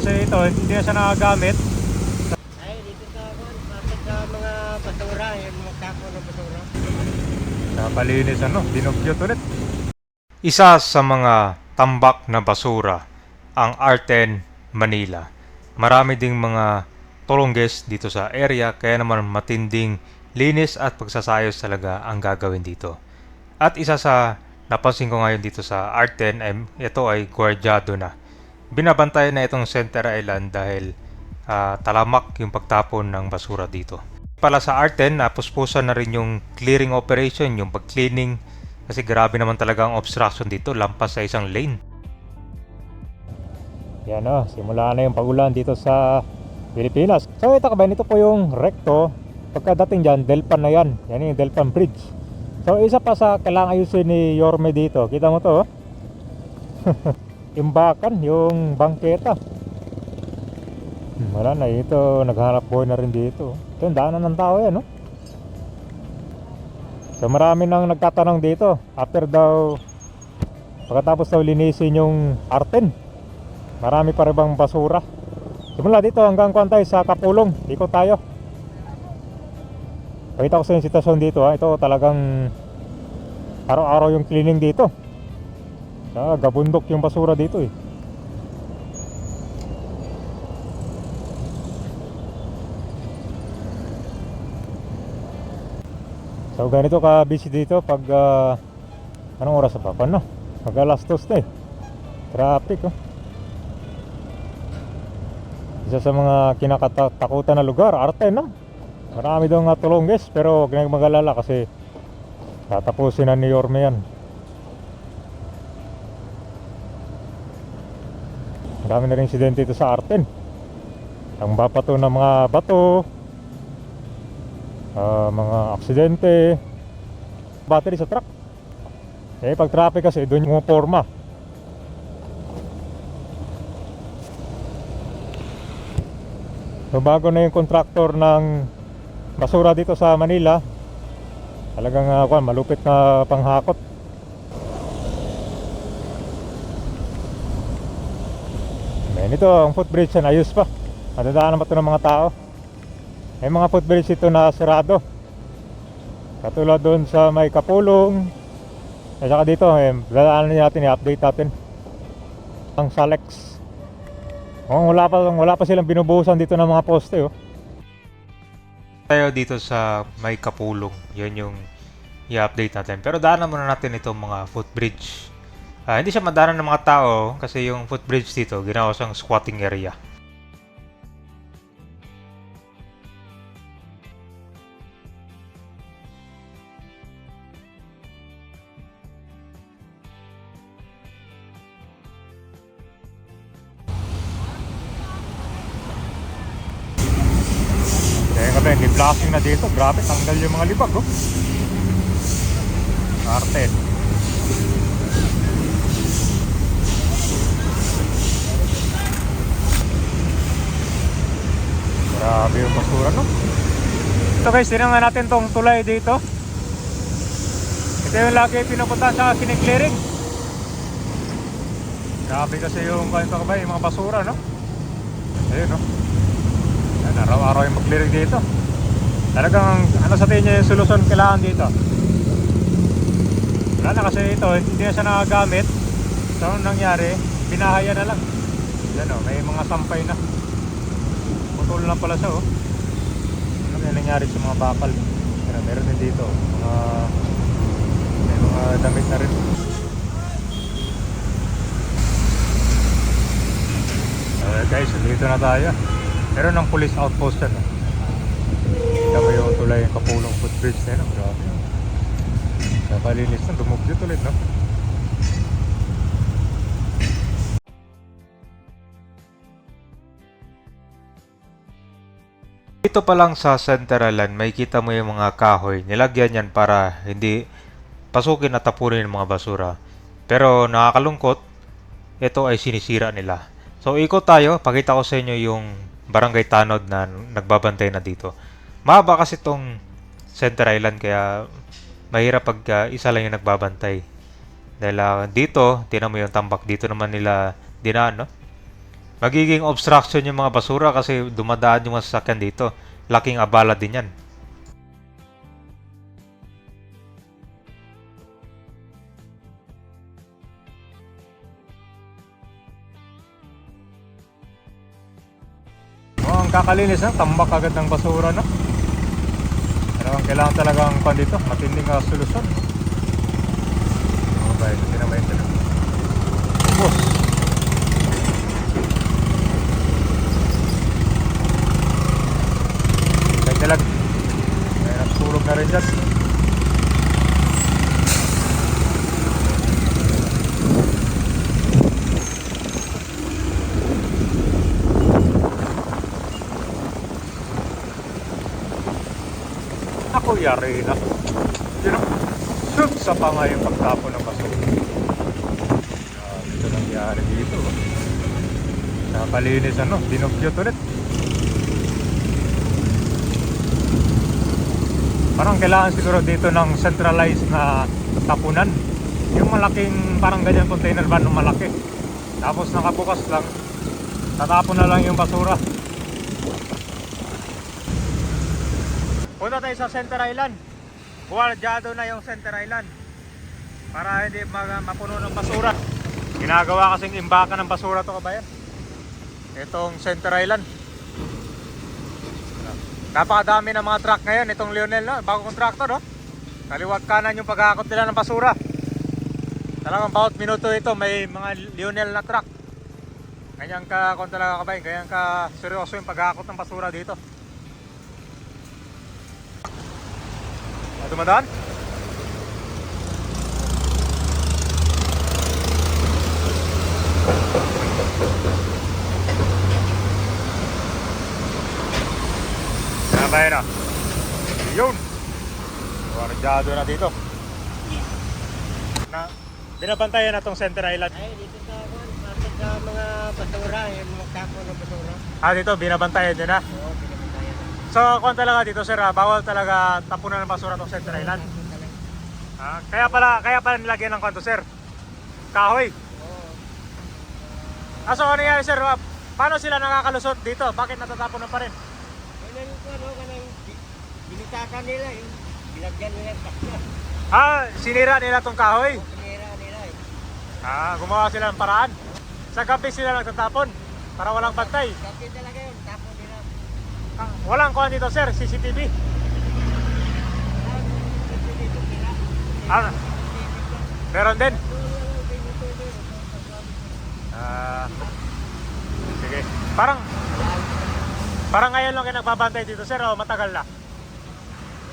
kasi ito, hindi na siya nagagamit. Ay, dito sa kapit sa mga basura, yung mga kapo ng basura. Napalinis ano, dinugyot ulit. Isa sa mga tambak na basura ang Arten, Manila. Marami ding mga tulongges dito sa area kaya naman matinding linis at pagsasayos talaga ang gagawin dito. At isa sa napansin ko ngayon dito sa Arten ay ito ay gwardyado na. Binabantayan na itong Center Island dahil ah, talamak yung pagtapon ng basura dito pala sa Arten, napuspusan na rin yung clearing operation, yung pag-cleaning. Kasi grabe naman talaga ang obstruction dito, lampas sa isang lane. Yan o, simula na yung pagulan dito sa Pilipinas. So ito kabayan, ito po yung recto. Pagkadating dyan, Delpan na yan. Yan yung Delpan Bridge. So isa pa sa kailangan ayusin ni Yorme dito. Kita mo to oh. Imbakan, yung bangketa. Hmm, Wala na, ito naghanap buhay na rin dito. Ito yung daanan ng tao yan, no? So marami nang nagtatanong dito. After daw, pagkatapos daw linisin yung Arten, marami pa rin bang basura. Simula dito hanggang Kuantay sa Kapulong, ikot tayo. Pakita ko sa yung sitwasyon dito ha. Ito talagang araw-araw yung cleaning dito. Ah, gabundok yung basura dito eh. So ganito ka busy dito pag ah, anong oras pa pa no? Pag alas dos na eh. Traffic oh. Isa sa mga kinakatakutan na lugar, arte no? Marami daw nga tulongges pero huwag na magalala kasi tatapusin na ni Yorme yan. Marami na rin insidente dito sa Arten. Ang bapato ng mga bato, ah, mga aksidente, battery sa truck. Eh pag traffic kasi doon yung forma. So bago na yung contractor ng basura dito sa Manila, talagang uh, malupit na panghakot. Ito, ang footbridge yan, ayos pa. Madadaanan pa ito ng mga tao. May mga footbridge ito na sirado. Katulad doon sa may kapulong. At saka dito, eh, dadaanan natin, i-update natin. Ang Salex. Oh, wala pa wala pa silang binubuhusan dito ng mga poste oh. Tayo dito sa may kapulong. 'Yan yung i-update natin. Pero daanan muna natin itong mga footbridge. Ah, hindi siya madaanan ng mga tao kasi yung footbridge dito ginawa siyang squatting area. Kaya kami, ni-blocking na dito. Grabe, tanggal yung mga libag, oh. Arten. Grabe yung basura, no? Ito guys, tinangan natin tong tulay dito. Ito yung lagi pinupunta sa kiniklearing. Grabe kasi yung kanito ka ba, yung mga basura, no? Ayun, no? Yan, araw-araw yung mag-clearing dito. Talagang, ano sa tingin yung solusyon kailangan dito? Wala na kasi ito, hindi na siya nagagamit. So, anong nangyari? Binahaya na lang. Yan o, may mga sampay na. Putol na pala siya o. Ano yung nangyari sa mga bakal? Pero meron din dito. Mga, may mga damit na rin. Okay guys, dito na tayo. Meron ng police outpost yan. oh. Kita mo yung tulay yung kapulong footbridge na yun. oh. Grabe. oh. Nakalinis na, dumugyot ulit, no? Dito pa lang sa centeralan, may kita mo yung mga kahoy. Nilagyan yan para hindi pasukin at tapunin yung mga basura. Pero nakakalungkot, ito ay sinisira nila. So ikot tayo, pakita ko sa inyo yung barangay Tanod na nagbabantay na dito. Mahaba kasi itong Center Island kaya mahirap pag ah, isa lang yung nagbabantay. Dahil ah, dito, tinan mo yung tambak dito naman nila dinaan, no? Magiging obstruction yung mga basura kasi dumadaan yung mga sasakyan dito. Laking abala din yan. Oh, ang kakalinis na, tambak agad ng basura no. Pero ang kailangan talaga ang pan dito, matinding uh, solusyon. Ba, hindi na maintindihan. Boss. Kahit dalag. May natulog na rin dyan. Ako yari na. Yun know, shoot sa pa nga yung pagtapon ng basura. Ah, ito nangyari dito. oh. Napalinis ano, dinugyot ulit. Parang kailangan siguro dito ng centralized na tapunan. Yung malaking parang ganyan container van ng malaki. Tapos nakabukas lang. Tatapon na lang yung basura. Punta tayo sa Center Island. Guardyado na yung Center Island. Para hindi mag mapuno ng basura. Ginagawa kasing imbakan ng basura to kabayan. Itong Center Island. Napakadami ng mga truck ngayon. Itong Lionel, no? bago kontraktor, no? Kaliwat kanan yung pag nila ng basura. Talagang bawat minuto ito may mga Lionel na truck. Ganyan ka, kung talaga kabayan, ganyan ka seryoso yung pag ng basura dito. Dumadaan? Sabay na. Yun. Guardyado na dito. Na, binabantayan na tong Center Island. Ay, dito sa sa mga basura, yung magtapon ng basura. Ah, dito, binabantayan nyo na. Oo. So, kung talaga dito, sir, ah, bawal talaga tapunan ng basura tong Center Island. Ah, kaya pala, kaya pala nilagyan ng kanto, sir. Kahoy. Ah, so ano nangyari, sir? Ah, Paano sila nakakalusot dito? Bakit natatapon na pa rin? Yan ang kwan, oh, kanang bi- binitakan nila, yung bilagyan nila ng takya. Ah, sinira nila tong kahoy. Pinira nila eh. Ah, gumawa sila ng paraan. Sa gabi sila nagtatapon para walang bantay. Kasi talaga yun, walang kuha dito, sir, CCTV. Ah, meron din. Ah, sige. Parang, parang ngayon lang kayo nagbabantay dito, sir, o matagal na?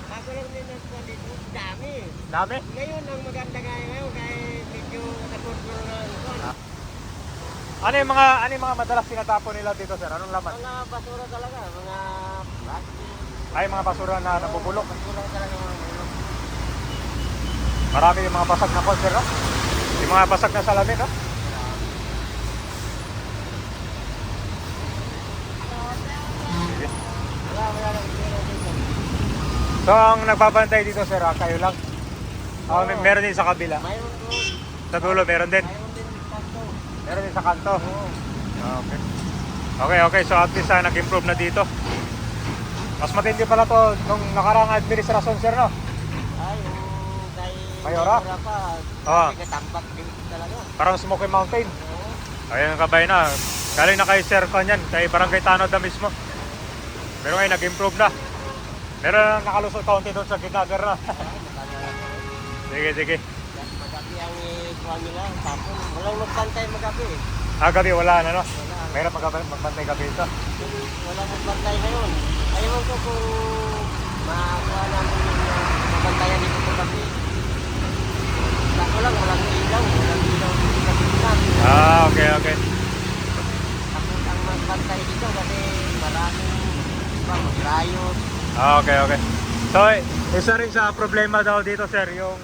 Bago lang din kwan dito, dami. Dami? Ngayon, ang maganda nga ngayon, kaya medyo nakontrol na ang. Ano yung mga, ano yung mga madalas tinatapon nila dito, sir? Anong laman? Mga basura talaga, mga plastic, Ay, mga basura na nabubulok. basura talaga mga ano. Marami yung mga basag na konser, no? Yung mga basag na salamin, no? Sige. So, ang nagbabantay dito, sir, ah, kayo lang? Ah, may- meron din sa kabila. Mayroon doon, Sa dulo, meron din. mayroon. Meron din sa kanto. Oo. Ah, okay. Okay, okay. So, at least ah, nag-improve na dito. Mas matindi pala to nung nakarang administrasyon, sir, no? Ay, oo, kay Mayora? Mayora pa. Katambak din talaga. Parang Smoky Mountain. Oo. Ayun, kabay na. Galing na kay Sir Kanyan, kay Barangay Tanod na mismo. Pero ngayon, nag-improve na. Meron na nakalusot kaunti doon sa ginagar na. Ay, nakala- sige, sige. Magabi ang ikuha nila. Tapos, walang magbantay magabi. eh. Ah, gabi wala na, no? Wala. Mahirap mag- magbantay gabi ito. Wala magbantay ngayon. Ayaw ko kung makakuha namin yung mabantayan dito sa gabi. Ako lang, walang ilaw. Walang ilaw dito sa gitna. Ah, okay, okay. Ako ang magbantay dito kasi maraming iba maglayot. Ah, okay, okay. So, eh, isa rin sa problema daw dito, sir, yung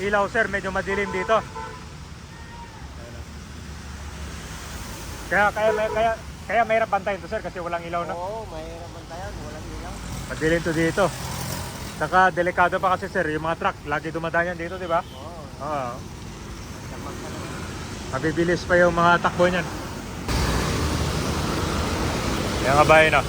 ilaw, sir, medyo madilim dito. Kaya, kaya, may- kaya, kaya mahirap bantayin to, sir, kasi walang ilaw na. Oo, mahirap bantayan. Walang ilaw. Madilim to dito. Saka delikado pa kasi, sir, yung mga truck, lagi dumadaan yan dito, di ba? Oo. Oo. Mabibilis pa yung mga takbo niyan. Yan nga bahay na.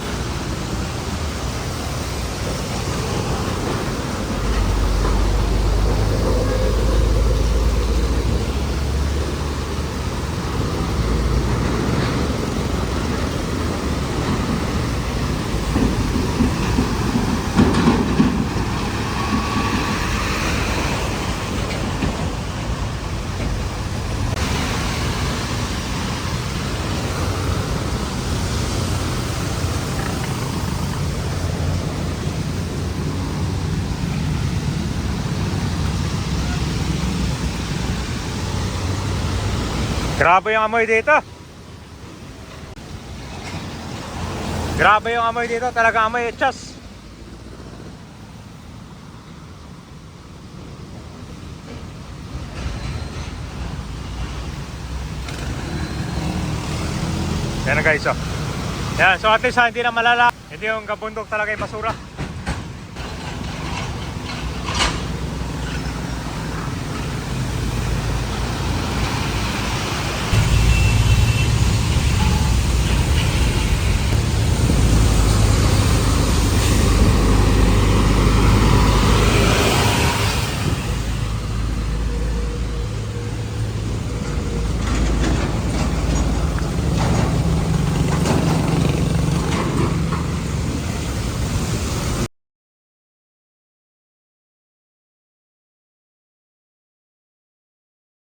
Grabe yung amoy dito. Grabe yung amoy dito, talaga amoy etchas. Yan na guys, oh. Yan, so at least ah, hindi na malala. Hindi yung kabundok talaga yung basura.